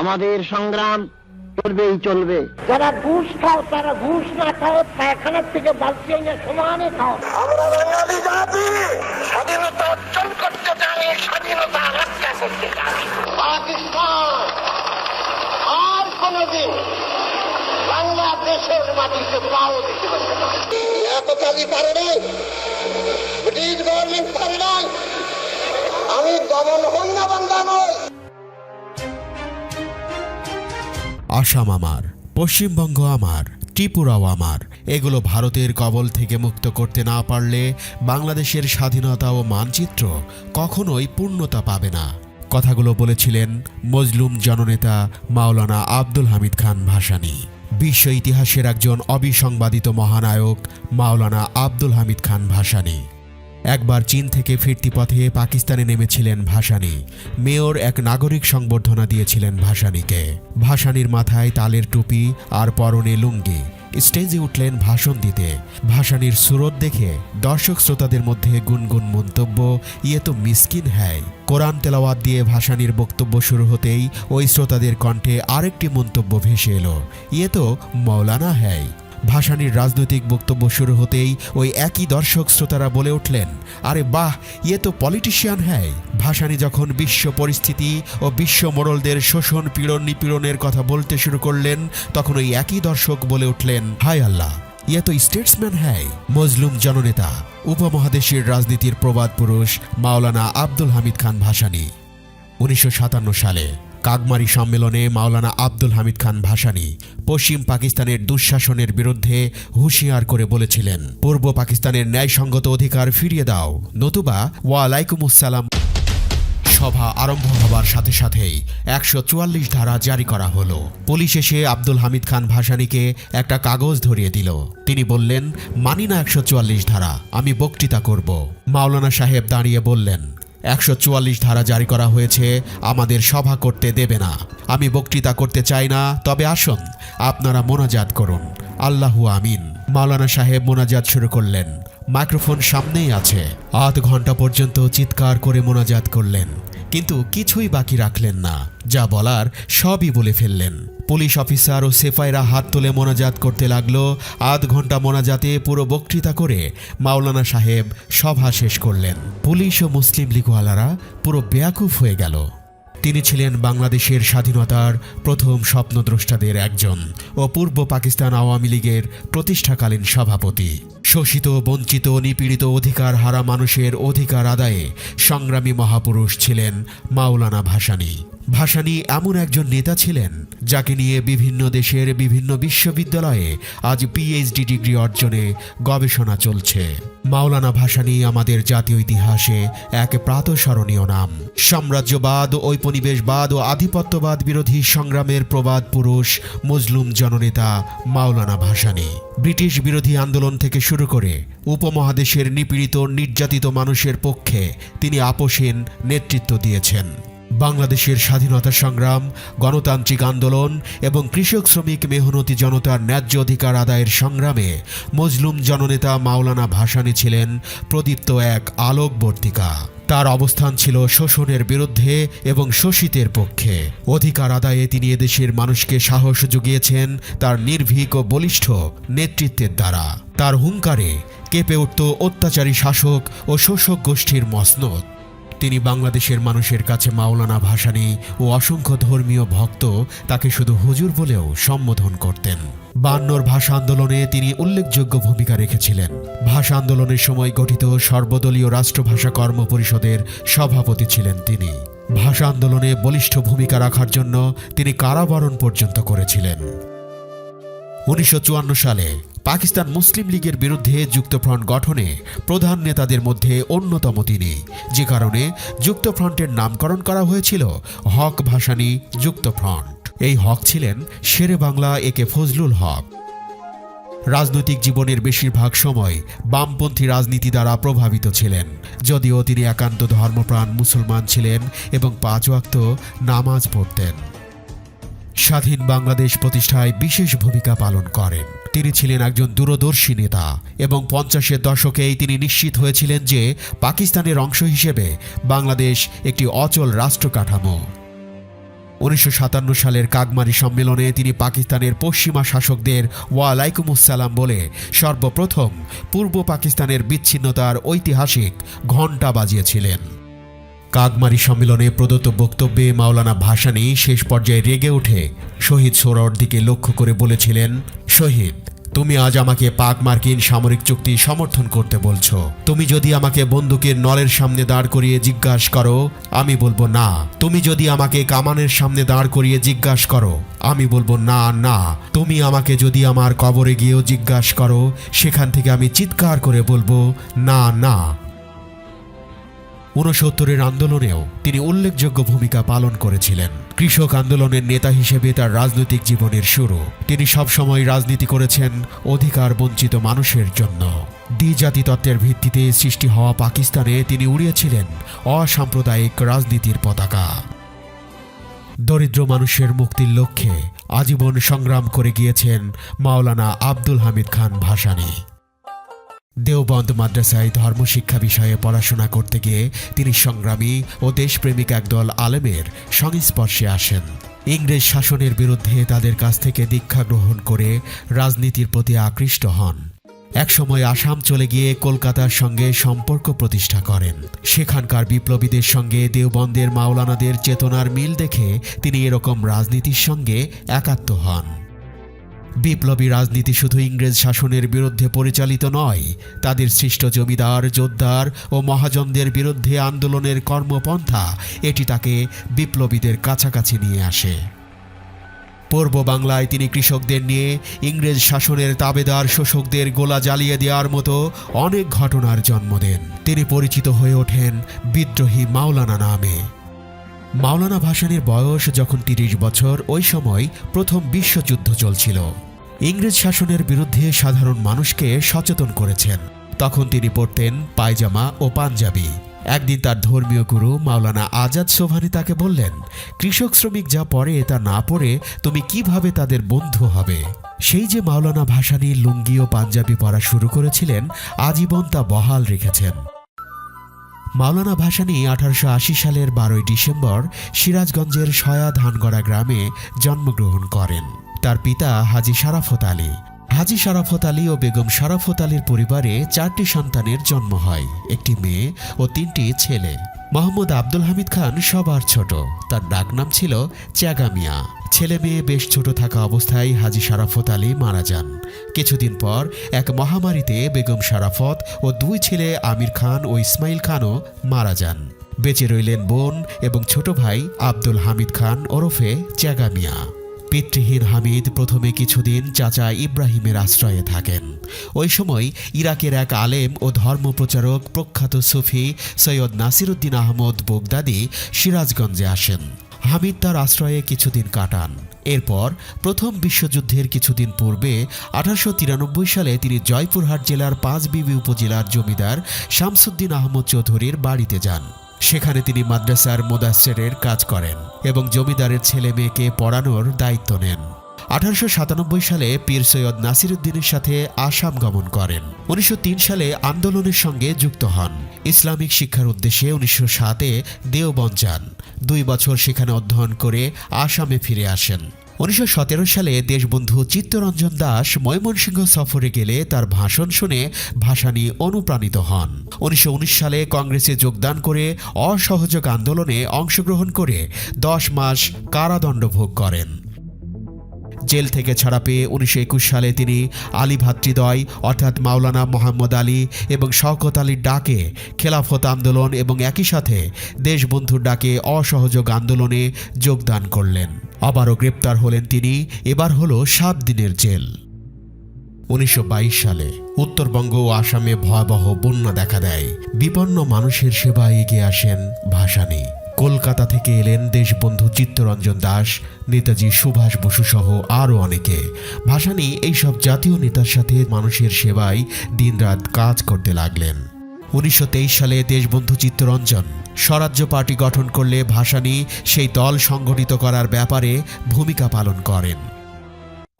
আমাদের সংগ্রাম চলবেই চলবে। যারা ঘুষ খাও তারা ঘুষ না খাও পায়খানার থেকে বালতি না সমানে খাও। আমরা বাঙালি জাতি স্বাধীনতা অর্জন করতে জানি স্বাধীনতা রক্ষা করতে জানি পাকিস্তান আর কোনদিন বাংলাদেশের মাটিতে পাও দিতে পারবে না। পারে নাই ব্রিটিশ গভর্নমেন্ট পারে নাই আমি দমন হই না বাংলা নয় আসাম আমার, পশ্চিমবঙ্গ আমার, ত্রিপুরাও আমার। এগুলো ভারতের কবল থেকে মুক্ত করতে না পারলে বাংলাদেশের স্বাধীনতা ও মানচিত্র কখনোই পূর্ণতা পাবে না। কথাগুলো বলেছিলেন মজলুম জননেতা মাওলানা আব্দুল হামিদ খান ভাসানী। বিশ্ব ইতিহাসের একজন অবিসংবাদিত মহানায়ক মাওলানা আব্দুল হামিদ খান ভাসানী। একবার চীন থেকে ফিরতি পথে পাকিস্তানে নেমেছিলেন ভাসানী। মেয়র এক নাগরিক সংবর্ধনা দিয়েছিলেন ভাসানিকে। ভাসানীর মাথায় তালের টুপি আর পরনে লুঙ্গি। স্টেজে উঠলেন ভাষণ দিতে। ভাসানীর সুরত দেখে দর্শক শ্রোতাদের মধ্যে গুনগুন মন্তব্য ইয়ে তো মিসকিন হ্যায়। কোরআন তেলাওয়াত দিয়ে ভাসানীর বক্তব্য শুরু হতেই ওই শ্রোতাদের কণ্ঠে আরেকটি মন্তব্য ভেসে এলো ইয়ে তো মৌলানা হ্যায়। ভাসানীর রাজনৈতিক বক্তব্য শুরু হতেই ওই একই দর্শক শ্রোতারা বলে উঠলেন, আরে বাহ ইয়ে তো পলিটিশিয়ান হ্যায়। ভাসানী যখন বিশ্ব পরিস্থিতি ও বিশ্ব মোড়লদের শোষণ, পীড়ন, নিপীড়নের কথা বলতে শুরু করলেন, তখন ওই একই দর্শক বলে উঠলেন, হায় আল্লাহ ইয়ে তো স্টেটসম্যান হ্যায়। মজলুম জননেতা, উপমহাদেশের রাজনীতির প্রবাদ পুরুষ মাওলানা আব্দুল হামিদ খান ভাসানী, উনিশশো সাতান্ন সালে। কাগমারি সম্মেলনে মাওলানা আব্দুল হামিদ খান ভাসানী পশ্চিম পাকিস্তানের দুঃশাসনের বিরুদ্ধে হুঁশিয়ার করে বলেছিলেন, পূর্ব পাকিস্তানের ন্যায়সঙ্গত অধিকার ফিরিয়ে দাও। নতুবা ওয়ালাইকুমুসসালাম সভা আরম্ভ হবার সাথে সাথেই একশো চুয়াল্লিশ ধারা জারি করা হলো। পুলিশ এসে আব্দুল হামিদ খান ভাসানীকে একটা কাগজ ধরিয়ে দিল। তিনি বললেন, মানি না একশো চুয়াল্লিশ ধারা, আমি বক্তৃতা করব। মাওলানা সাহেব দাঁড়িয়ে বললেন একশো চুয়াল্লিশ ধারা জারি করা হয়েছে, আমাদের সভা করতে দেবে না। আমি বক্তৃতা করতে চাই না, তবে আসুন, আপনারা মোনাজাত করুন। আল্লাহু আমিন। মাওলানা সাহেব মোনাজাত শুরু করলেন। মাইক্রোফোন সামনেই আছে। আধ ঘণ্টা পর্যন্ত চিৎকার করে মোনাজাত করলেন। কিন্তু কিছুই বাকি রাখলেন না। যা বলার সবই বলে ফেললেন। পুলিশ অফিসার ও সেফাইরা হাত তুলে মোনাজাত করতে লাগল। আধ ঘণ্টা মোনাজাতে পুরো বক্তৃতা করে মাওলানা সাহেব সভা শেষ করলেন। পুলিশ ও মুসলিম লীগওয়ালারা পুরো বেয়াকুফ হয়ে গেল। তিনি ছিলেন বাংলাদেশের স্বাধীনতার প্রথম স্বপ্নদ্রষ্টাদের একজন ও পূর্ব পাকিস্তান আওয়ামী লীগের প্রতিষ্ঠাকালীন সভাপতি। শোষিত, বঞ্চিত, নিপীড়িত অধিকার হারা মানুষের অধিকার আদায়ে সংগ্রামী মহাপুরুষ ছিলেন মাওলানা ভাসানী। ভাসানী এমন একজন নেতা ছিলেন যাকে নিয়ে বিভিন্ন দেশের বিভিন্ন বিশ্ববিদ্যালয়ে আজ পিএইচডি ডিগ্রি অর্জনে গবেষণা চলছে। মাওলানা ভাসানী আমাদের জাতীয় ইতিহাসে এক প্রাতঃস্মরণীয় নাম। সাম্রাজ্যবাদ, ঔপনিবেশবাদ ও আধিপত্যবাদ বিরোধী সংগ্রামের প্রবাদ পুরুষ মুসলুম জননেতা মাওলানা ভাসানী। ব্রিটিশ বিরোধী আন্দোলন থেকে শুরু করে উপমহাদেশের নিপীড়িত নির্যাতিত মানুষের পক্ষে তিনি আপোষহীন নেতৃত্ব দিয়েছেন। বাংলাদেশের স্বাধীনতা সংগ্রাম, গণতান্ত্রিক আন্দোলন এবং কৃষক শ্রমিক মেহনতি জনতার ন্যায্য অধিকার আদায়ের সংগ্রামে মজলুম জননেতা মাওলানা ভাসানী ছিলেন প্রদীপ্ত এক আলোকবর্তিকা। তার অবস্থান ছিল শোষণের বিরুদ্ধে এবং শোষিতের পক্ষে। অধিকার আদায়ে তিনি এদেশের মানুষকে সাহস জুগিয়েছেন তার নির্ভীক ও বলিষ্ঠ নেতৃত্বের দ্বারা। তার হুঙ্কারে কেঁপে উঠত অত্যাচারী শাসক ও শোষক গোষ্ঠীর মসনদ। তিনি বাংলাদেশের মানুষের কাছে মাওলানা ভাসানী ও অসংখ্য ধর্মীয় ভক্ত তাকে শুধু হুজুর বলেও সম্বোধন করতেন। বান্নর ভাষা আন্দোলনে তিনি উল্লেখযোগ্য ভূমিকা রেখেছিলেন। ভাষা আন্দোলনের সময় গঠিত সর্বদলীয় রাষ্ট্রভাষা কর্ম পরিষদের সভাপতি ছিলেন তিনি। ভাষা আন্দোলনে বলিষ্ঠ ভূমিকা রাখার জন্য তিনি কারাবরণ পর্যন্ত করেছিলেন। উনিশশো চুয়ান্ন সালে পাকিস্তান মুসলিম লীগের বিরুদ্ধে যুক্তফ্রন্ট গঠনে প্রধান নেতাদের মধ্যে অন্যতম তিনি। যে কারণে যুক্তফ্রন্টের নামকরণ করা হয়েছিল হক ভাসানী যুক্তফ্রন্ট। এই হক ছিলেন শেরে বাংলা একে ফজলুল হক। রাজনৈতিক জীবনের বেশিরভাগ সময় বামপন্থী রাজনীতি দ্বারা প্রভাবিত ছিলেন। যদিও তিনি একান্ত ধর্মপ্রাণ মুসলমান ছিলেন এবং পাঁচ ওয়াক্ত নামাজ পড়তেন। স্বাধীন বাংলাদেশ প্রতিষ্ঠায় বিশেষ ভূমিকা পালন করেন। তিনি ছিলেন একজন দূরদর্শী নেতা এবং পঞ্চাশের দশকেই তিনি নিশ্চিত হয়েছিলেন যে পাকিস্তানের অংশ হিসেবে বাংলাদেশ একটি অচল রাষ্ট্র কাঠামো। উনিশশো সাতান্ন সালের কাগমারি সম্মেলনে তিনি পাকিস্তানের পশ্চিমা শাসকদের ওয়ালাইকুমুসসালাম বলে সর্বপ্রথম পূর্ব পাকিস্তানের বিচ্ছিন্নতার ঐতিহাসিক ঘণ্টা বাজিয়েছিলেন। কাগমারি সম্মেলনে প্রদত্ত বক্তব্যে মাওলানা ভাসানী শেষ পর্যায়ে রেগে উঠে শহীদ সোহরাওয়ার দিকে লক্ষ্য করে বলেছিলেন, শহীদ, তুমি আজ আমাকে পাক মার্কিন সামরিক চুক্তি সমর্থন করতে বলছো। তুমি যদি আমাকে বন্দুকের নলের সামনে দাঁড় করিয়ে জিজ্ঞাস করো, আমি বলব না। তুমি যদি আমাকে কামানের সামনে দাঁড় করিয়ে জিজ্ঞাসা করো, আমি বলব না না। তুমি আমাকে যদি আমার কবরে গিয়েও জিজ্ঞাসা করো, সেখান থেকে আমি চিৎকার করে বলব, না না। ঊনসত্তরের আন্দোলনেও তিনি উল্লেখযোগ্য ভূমিকা পালন করেছিলেন। কৃষক আন্দোলনের নেতা হিসেবে তার রাজনৈতিক জীবনের শুরু তিনি সবসময় রাজনীতি করেছেন অধিকার বঞ্চিত মানুষের জন্য। দ্বিজাতি তত্ত্বের ভিত্তিতে সৃষ্টি হওয়া পাকিস্তানে তিনি উড়িয়েছিলেন অসাম্প্রদায়িক রাজনীতির পতাকা। দরিদ্র মানুষের মুক্তির লক্ষ্যে আজীবন সংগ্রাম করে গিয়েছেন মাওলানা আব্দুল হামিদ খান ভাসানী। দেওবন্দ মাদ্রাসায় ধর্মশিক্ষা বিষয়ে পড়াশোনা করতে গিয়ে তিনি সংগ্রামী ও দেশপ্রেমিক একদল আলেমের সংস্পর্শে আসেন। ইংরেজ শাসনের বিরুদ্ধে তাদের কাছ থেকে দীক্ষা গ্রহণ করে রাজনীতির প্রতি আকৃষ্ট হন। একসময় আসাম চলে গিয়ে কলকাতার সঙ্গে সম্পর্ক প্রতিষ্ঠা করেন। সেখানকার বিপ্লবীদের সঙ্গে দেওবন্দের মাওলানাদের চেতনার মিল দেখে তিনি এরকম রাজনীতির সঙ্গে একাত্ম হন। বিপ্লবী রাজনীতি শুধু ইংরেজ শাসনের বিরুদ্ধে পরিচালিত নয়, তাদের সৃষ্ট জমিদার জোদ্দার ও মহাজনদের বিরুদ্ধে আন্দোলনের কর্মপন্থা, এটি তাকে বিপ্লবীদের কাছাকাছি নিয়ে আসে। পূর্ব বাংলায় তিনি কৃষকদের নিয়ে ইংরেজ শাসনের তাবেদার শোষকদের গোলা জ্বালিয়ে দেওয়ার মতো অনেক ঘটনার জন্ম দেন। তিনি পরিচিত হয়ে ওঠেন বিদ্রোহী মাওলানা নামে। মাওলানা ভাসানীর বয়স যখন তিরিশ বছর, ওই সময় প্রথম বিশ্বযুদ্ধ চলছিল। ইংরেজ শাসনের বিরুদ্ধে সাধারণ মানুষকে সচেতন করেছেন। তখন তিনি পড়তেন পায়জামা ও পাঞ্জাবি। একদিন তার ধর্মীয় গুরু মাওলানা আজাদ সোভানি তাকে বললেন, কৃষক শ্রমিক যা পড়ে তা না পড়ে তুমি কীভাবে তাদের বন্ধু হবে? সেই যে মাওলানা ভাসানী লুঙ্গি ও পাঞ্জাবি পরা শুরু করেছিলেন, আজীবন তা বহাল রেখেছেন। মাওলানা ভাসানী আঠারোশো আশি সালের বারোই ডিসেম্বর সিরাজগঞ্জের সয়া ধানগড়া গ্রামে জন্মগ্রহণ করেন। তার পিতা হাজি শারাফত আলী। হাজি শারাফত আলী ও বেগম শারাফত আলীর পরিবারে চারটি সন্তানের জন্ম হয়, একটি মেয়ে ও তিনটি ছেলে। মোহাম্মদ আব্দুল হামিদ খান সবার ছোট। তার ডাকনাম ছিল চ্যাগামিয়া। ছেলে মেয়ে বেশ ছোট থাকা অবস্থায় হাজি শারাফত আলী মারা যান। কিছুদিন পর এক মহামারীতে বেগম শারাফত ও দুই ছেলে আমির খান ও ইসমাইল খানও মারা যান। বেঁচে রইলেন বোন এবং ছোট ভাই আব্দুল হামিদ খান ওরফে চ্যাগামিয়া। পিতৃহীন হামিদ প্রথমে কিছুদিন চাচা ইব্রাহিমের আশ্রয়ে থাকেন। ওই সময় ইরাকের এক আলেম ও ধর্মপ্রচারক প্রখ্যাত সুফি সৈয়দ নাসিরুদ্দিন আহমদ বোগদাদি সিরাজগঞ্জে আসেন। হামিদ তার আশ্রয়ে কিছুদিন কাটান। এরপর প্রথম বিশ্বযুদ্ধের কিছুদিন পূর্বে আঠারোশো তিরানব্বই সালে তিনি জয়পুরহাট জেলার পাঁচবিবি উপজেলার জমিদার শামসুদ্দিন আহমদ চৌধুরীর বাড়িতে যান। সেখানে তিনি মাদ্রাসার মোদাস্সেরের কাজ করেন এবং জমিদারের ছেলে মেয়েকে পড়ানোর দায়িত্ব নেন। আঠারোশো সাতানব্বই সালে পীর সৈয়দ নাসির উদ্দিনের সাথে আসাম গমন করেন। উনিশশো তিন সালে আন্দোলনের সঙ্গে যুক্ত হন। ইসলামিক শিক্ষার উদ্দেশ্যে উনিশশো সাতে দেওবন যান। দুই বছর সেখানে অধ্যয়ন করে আসামে ফিরে আসেন। উনিশশো সতেরো সালে দেশবন্ধু চিত্তরঞ্জন দাস ময়মনসিংহ সফরে গেলে তার ভাষণ শুনে ভাসানী অনুপ্রাণিত হন। উনিশশো উনিশ সালে কংগ্রেসে যোগদান করে অসহযোগ আন্দোলনে অংশগ্রহণ করে দশ মাস কারাদণ্ড ভোগ করেন। জেল থেকে ছাড়া পেয়ে উনিশশো একুশ সালে তিনি আলী ভাতৃদ্বয় অর্থাৎ মাওলানা মোহাম্মদ আলী এবং শওকত আলীর ডাকে খেলাফত আন্দোলন এবং একই সাথে দেশবন্ধুর ডাকে অসহযোগ আন্দোলনে যোগদান করলেন। আবারও গ্রেপ্তার হলেন তিনি, এবার হলো সাত দিনের জেল। উনিশশো বাইশ সালে উত্তরবঙ্গ ও আসামে ভয়াবহ বন্যা দেখা দেয়। বিপন্ন মানুষের সেবায় এগিয়ে আসেন ভাসানী। কলকাতা থেকে এলেন দেশবন্ধু চিত্তরঞ্জন দাস, নেতাজি সুভাষ বসু সহ আরও অনেকে। ভাসানী এইসব জাতীয় নেতার সাথে মানুষের সেবায় দিনরাত কাজ করতে লাগলেন। উনিশশো তেইশ সালে দেশবন্ধু চিত্তরঞ্জন স্বরাজ্য পার্টি গঠন করলে ভাসানী সেই দল সংগঠিত করার ব্যাপারে ভূমিকা পালন করেন।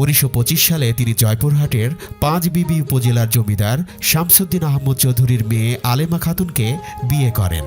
উনিশশো পঁচিশ সালে তিনি জয়পুরহাটের পাঁচবিবি উপজেলার জমিদার শামসুদ্দিন আহমদ চৌধুরীর মেয়ে আলেমা খাতুনকে বিয়ে করেন।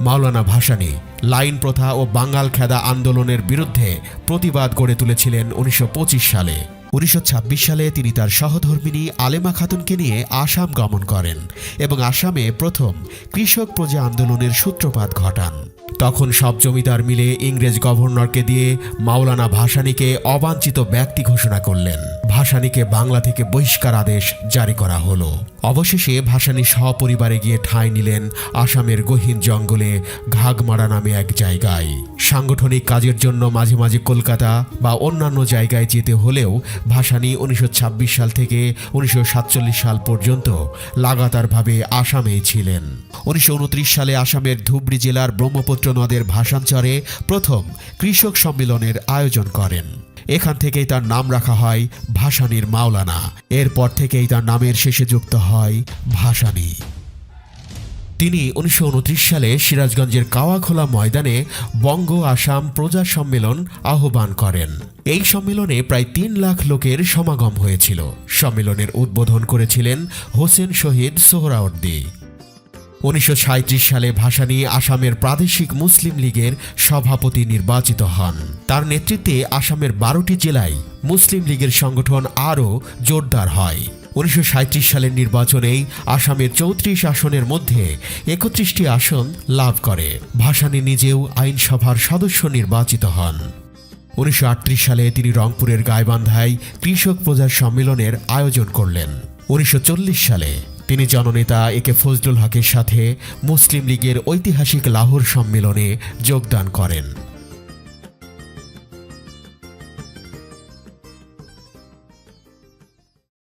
মাওলানা ভাসানি লাইন প্রথা ও বাঙাল খেদা আন্দোলনের বিরুদ্ধে প্রতিবাদ গড়ে তুলেছিলেন উনিশশো পঁচিশ সালে। উনিশশো ছাব্বিশ সালে তিনি তার সহধর্মিনী আলেমা খাতুনকে নিয়ে আসাম গমন করেন এবং আসামে প্রথম কৃষক প্রজা আন্দোলনের সূত্রপাত ঘটান। তখন সব জমিদার মিলে ইংরেজ গভর্নরকে দিয়ে মাওলানা ভাসানীকে অবাঞ্ছিত ব্যক্তি ঘোষণা করলেন। ভাসানীকে বাংলা থেকে বহিষ্কার আদেশ জারি করা হলো। অবশেষে ভাসানী সপরিবারে গিয়ে ঠাঁই নিলেন আসামের গহীন জঙ্গলে ঘাগমারা নামে এক জায়গায়। সাংগঠনিক কাজের জন্য মাঝে মাঝে কলকাতা বা অন্যান্য জায়গায় যেতে হলেও ভাসানী উনিশশো সাল থেকে উনিশশো সাতচল্লিশ সাল পর্যন্ত লাগাতারভাবে আসামে ছিলেন। উনিশশো উনত্রিশ সালে আসামের ধুবড়ি জেলার ব্রহ্মপুত্র নদের ভাষাঞ্চরে প্রথম কৃষক সম্মেলনের আয়োজন করেন। এখান থেকেই তার নাম রাখা হয় ভাসানীর মাওলানা। এরপর থেকেই তার নামের শেষে যুক্ত হয় ভাসানী। তিনি উনিশশো উনত্রিশ সালে সিরাজগঞ্জের কাওয়াখোলা ময়দানে বঙ্গ, আসাম প্রজা সম্মেলন আহ্বান করেন। এই সম্মেলনে প্রায় তিন লাখ লোকের সমাগম হয়েছিল। সম্মেলনের উদ্বোধন করেছিলেন হোসেন শহীদ সোহরাওয়ার্দী। উনিশশো সাঁইত্রিশ সালে ভাসানী আসামের প্রাদেশিক মুসলিম লীগের সভাপতি নির্বাচিত হন। তার নেতৃত্বে আসামের বারোটি জেলায় মুসলিম লীগের সংগঠন আরও জোরদার হয়। উনিশশো সাঁইত্রিশ সালের নির্বাচনেই আসামের চৌত্রিশ আসনের মধ্যে একত্রিশটি আসন লাভ করে। ভাসানী নিজেও আইনসভার সদস্য নির্বাচিত হন। উনিশশো আটত্রিশ সালে তিনি রংপুরের গাইবান্ধায় কৃষক প্রজার সম্মেলনের আয়োজন করলেন। উনিশশো চল্লিশ সালে তিনি জননেতা একে ফজলুল হকের সাথে মুসলিম লীগের ঐতিহাসিক লাহোর সম্মেলনে যোগদান করেন।